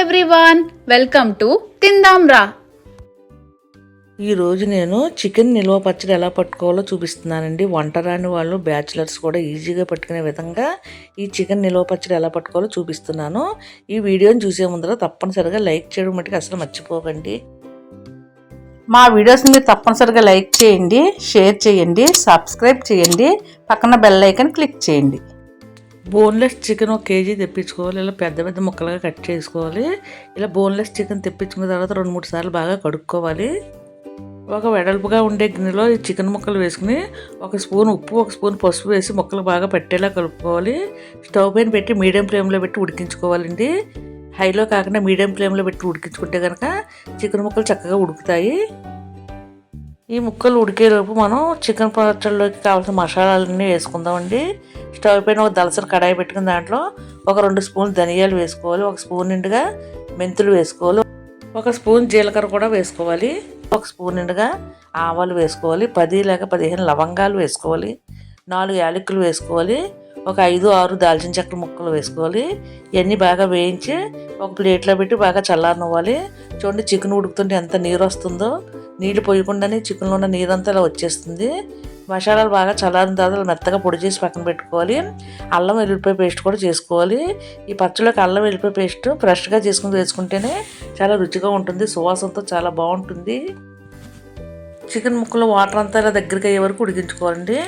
Everyone welcome to తిందాం రా ఈరోజు నేను చికెన్ నిల్వ పచ్చడి ఎలా పట్టుకోవాలో చూపిస్తున్నానండి. వంట రాని వాళ్ళు బ్యాచిలర్స్ కూడా ఈజీగా పట్టుకునే విధంగా ఈ చికెన్ నిల్వ పచ్చడి ఎలా పట్టుకోవాలో చూపిస్తున్నాను. ఈ వీడియోని చూసే ముందర తప్పనిసరిగా లైక్ చేయడం మటుకు అసలు మర్చిపోకండి. మా వీడియోస్ని మీరు తప్పనిసరిగా లైక్ చేయండి షేర్ చేయండి సబ్స్క్రైబ్ చేయండి పక్కన బెల్ ఐకన్ క్లిక్ చేయండి. బోన్లెస్ చికెన్ ఒక కేజీ తెప్పించుకోవాలి. ఇలా పెద్ద పెద్ద ముక్కలుగా కట్ చేసుకోవాలి. ఇలా బోన్లెస్ చికెన్ తెప్పించుకున్న తర్వాత రెండు మూడు సార్లు బాగా కడుక్కోవాలి. ఒక వెడల్పుగా ఉండే గిన్నెలో ఈ చికెన్ ముక్కలు వేసుకుని ఒక స్పూన్ ఉప్పు ఒక స్పూన్ పసుపు వేసి ముక్కలు బాగా పట్టేలా కలుపుకోవాలి. స్టవ్ పైన పెట్టి మీడియం ఫ్లేమ్లో పెట్టి ఉడికించుకోవాలండి. హైలో కాకుండా మీడియం ఫ్లేమ్లో పెట్టి ఉడికించుకుంటే కనుక చికెన్ ముక్కలు చక్కగా ఉడుకుతాయి. ఈ ముక్కలు ఉడికేలోపు మనం చికెన్ పచ్చళ్ళలోకి కావాల్సిన మసాలాలన్నీ వేసుకుందామండి. స్టవ్ పైన ఒక దలసరి కడాయి పెట్టుకుని దాంట్లో ఒక రెండు స్పూన్ ధనియాలు వేసుకోవాలి. ఒక స్పూన్ నిండుగా మెంతులు వేసుకోవాలి. ఒక స్పూన్ జీలకర్ర కూడా వేసుకోవాలి. ఒక స్పూన్ నిండుగా ఆవాలు వేసుకోవాలి. పది లేక పదిహేను లవంగాలు వేసుకోవాలి. నాలుగు యాలకులు వేసుకోవాలి. ఒక ఐదు ఆరు దాల్చిన చెక్క ముక్కలు వేసుకోవాలి. ఇవన్నీ బాగా వేయించి ఒక ప్లేట్లో పెట్టి బాగా చల్లారనివ్వాలి. చూడండి చికెన్ ఉడుకుతుంటే ఎంత నీరు వస్తుందో. నీళ్ళు పోయకుండానే చికెన్లో ఉన్న నీరంతా ఇలా వచ్చేస్తుంది. మసాలాలు బాగా చల్లారిన తర్వాత మెత్తగా పొడి చేసి పక్కన పెట్టుకోవాలి. అల్లం వెల్లుల్లిపాయ పేస్ట్ కూడా చేసుకోవాలి. ఈ పచ్చళ్ళకి అల్లం వెల్లుల్లిపాయ పేస్ట్ ఫ్రెష్గా చేసుకుని వేసుకుంటేనే చాలా రుచిగా ఉంటుంది. సువాసనతో చాలా బాగుంటుంది. చికెన్ ముక్కలు వాటర్ అంతా ఇలా దగ్గరికి అయ్యే వరకు ఉడికించుకోవాలండి.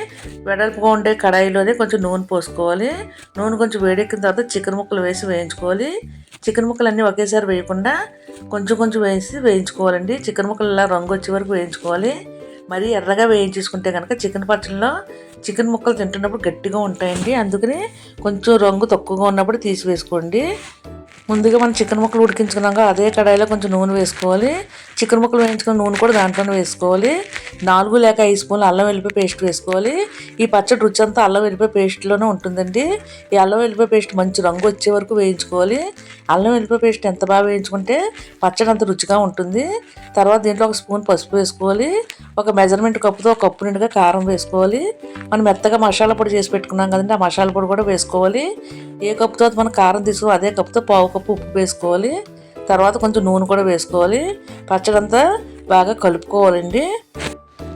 వెడల్పుగా ఉండే కడాయిలోనే కొంచెం నూనె పోసుకోవాలి. నూనె కొంచెం వేడెక్కిన తర్వాత చికెన్ ముక్కలు వేసి వేయించుకోవాలి. చికెన్ ముక్కలు అన్నీ ఒకేసారి వేయకుండా కొంచెం కొంచెం వేసి వేయించుకోవాలండి. చికెన్ ముక్కలు ఇలా రంగు వచ్చే వరకు వేయించుకోవాలి. మరీ ఎర్రగా వేయించేసుకుంటే కనుక చికెన్ పచ్చళ్ళలో చికెన్ ముక్కలు తింటున్నప్పుడు గట్టిగా ఉంటాయండి. అందుకని కొంచెం రంగు తక్కువగా ఉన్నప్పుడు తీసి వేసుకోండి. ముందుగా మనం చికెన్ ముక్కలు ఉడికించుకున్నాక అదే కడాయిలో కొంచెం నూనె వేసుకోవాలి. చికెన్ ముక్కలు వేయించుకున్న నూనె కూడా దాంట్లోనే వేసుకోవాలి. నాలుగు లేక ఐదు స్పూన్లు అల్లం వెల్లిపాయ పేస్ట్ వేసుకోవాలి. ఈ పచ్చడి రుచి అంతా అల్లం వెల్లిపాయ పేస్ట్లోనే ఉంటుందండి. ఈ అల్లం వెల్లిపాయ పేస్ట్ మంచి రంగు వచ్చే వరకు వేయించుకోవాలి. అల్లం వెల్లిపాయ పేస్ట్ ఎంత బాగా వేయించుకుంటే పచ్చడి అంత రుచిగా ఉంటుంది. తర్వాత దీంట్లో ఒక స్పూన్ పసుపు వేసుకోవాలి. ఒక మెజర్మెంట్ కప్పుతో ఒక కప్పు నిండుగా కారం వేసుకోవాలి. మనం మెత్తగా మసాలా పొడి చేసి పెట్టుకున్నాం కదండి ఆ మసాలా పొడి కూడా వేసుకోవాలి. ఏ కప్పుతో మనం కారం తీసుకో అదే కప్పుతో పావు కప్పు ఉప్పు వేసుకోవాలి. తర్వాత కొంచెం నూనె కూడా వేసుకోవాలి. పచ్చడంతా బాగా కలుపుకోవాలండి.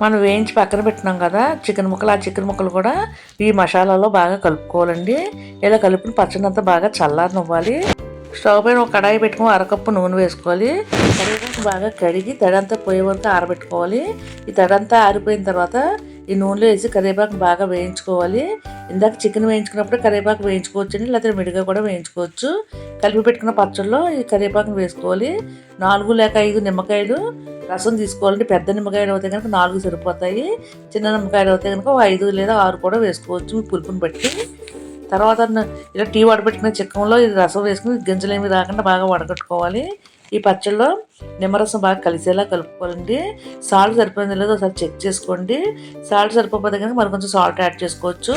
మనం వేయించి పక్కన పెట్టినాం కదా చికెన్ ముక్కలు ఆ చికెన్ ముక్కలు కూడా ఈ మసాలాలో బాగా కలుపుకోవాలండి. ఇలా కలిపిన పచ్చడి అంతా బాగా చల్లారనివ్వాలి. స్టవ్ పైన ఒక కడాయి పెట్టుకుని అరకప్పు నూనె వేసుకోవాలి. కడిగి బాగా కడిగి తడంతా పోయే వరకు ఆరబెట్టుకోవాలి. ఈ తడంతా ఆరిపోయిన తర్వాత ఈ నూనెలో వేసి కరివేపాకు బాగా వేయించుకోవాలి. ఇందాక చికెన్ వేయించుకున్నప్పుడు కరివేపాకు వేయించుకోవచ్చు లేకపోతే మిడిగా కూడా వేయించుకోవచ్చు. కలిపి పెట్టుకున్న పచ్చళ్ళలో ఈ కరివేపాకును వేసుకోవాలి. నాలుగు లేక ఐదు నిమ్మకాయలు రసం తీసుకోవాలంటే పెద్ద నిమ్మకాయలు అయితే కనుక నాలుగు సరిపోతాయి. చిన్న నిమ్మకాయలు అయితే కనుక ఐదు లేదా ఆరు కూడా వేసుకోవచ్చు మీ పులుపుని బట్టి. తర్వాత ఇలా టీ వడపెట్టుకున్న చిక్కంలో ఇది రసం వేసుకుని గింజలు ఏమి రాకుండా బాగా వడగట్టుకోవాలి. ఈ పచ్చళ్ళలో నిమ్మరసం బాగా కలిసేలా కలుపుకోవాలండి. సాల్ట్ సరిపోయింది లేదో ఒకసారి చెక్ చేసుకోండి. సాల్ట్ సరిపోతే కనుక మరి కొంచెం సాల్ట్ యాడ్ చేసుకోవచ్చు.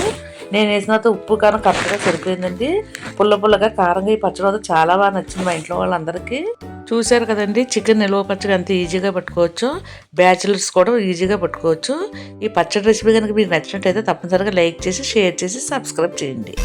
నేను వేసిన తర్వాత ఉప్పు కారం కరెక్ట్గా సరిపోయిందండి. పుల్ల పుల్లగా కారంగా ఈ పచ్చడి చాలా బాగా నచ్చింది మా ఇంట్లో వాళ్ళందరికీ. చూశారు కదండి చికెన్ నిల్వ పచ్చడి అంత ఈజీగా పట్టుకోవచ్చు. బ్యాచిలర్స్ కూడా ఈజీగా పట్టుకోవచ్చు. ఈ పచ్చడి రెసిపీ కనుక మీకు నచ్చినట్టయితే తప్పనిసరిగా లైక్ చేసి షేర్ చేసి సబ్స్క్రైబ్ చేయండి.